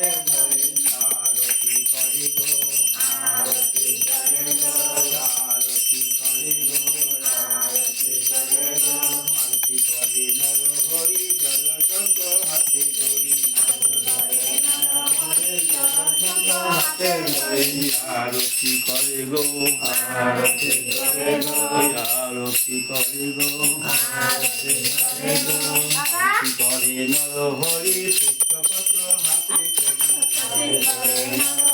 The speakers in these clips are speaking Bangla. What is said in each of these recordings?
হাতে ধরে আরতি করে গো আরতি করে গো আরতি করে গো আরতি করে গো আরতি করে নর হরি জল চক হাতে ধরি আরতি করে গো আরতি করে গো আরতি করে গো আরতি করে নর হরি সুখ করি আরতি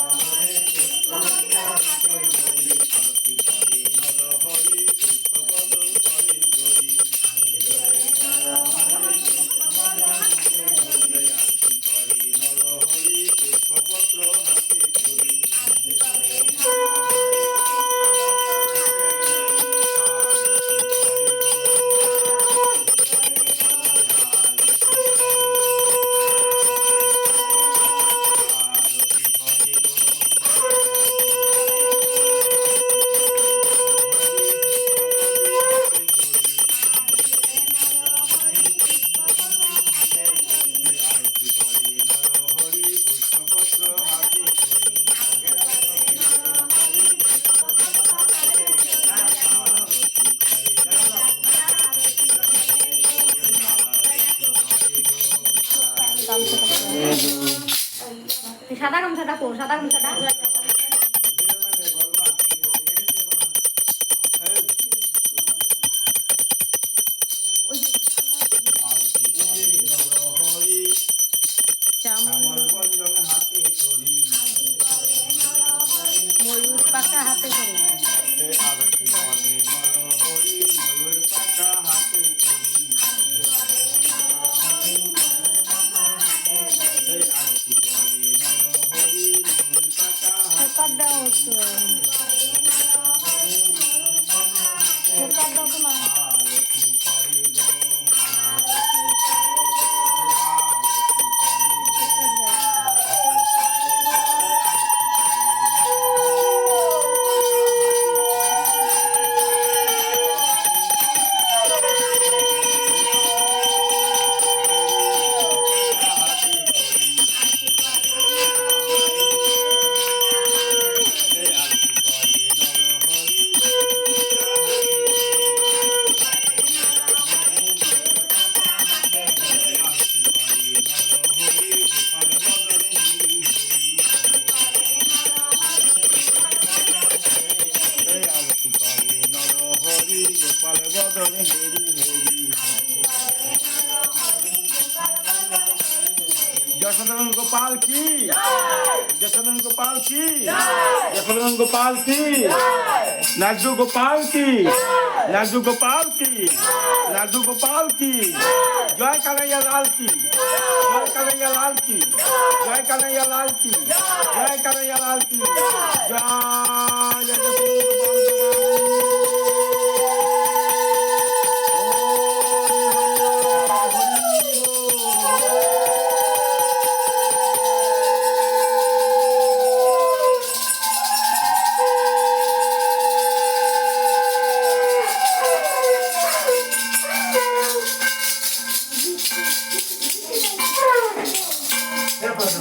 সাদা গামছাটা পর সাদা গামছাটা। ময়ূর পাকা হাতে করে 要干嘛？यशोधन गोपाल की यशोधन गोपाल की यशोधन गोपाल की नाजू गोपाल की नाजू गोपाल की नाजू गोपाल की जय कन्हैया लाल की जय कन्हैया लाल की जय कन्हैया लाल की जय कन्हैया लाल की जय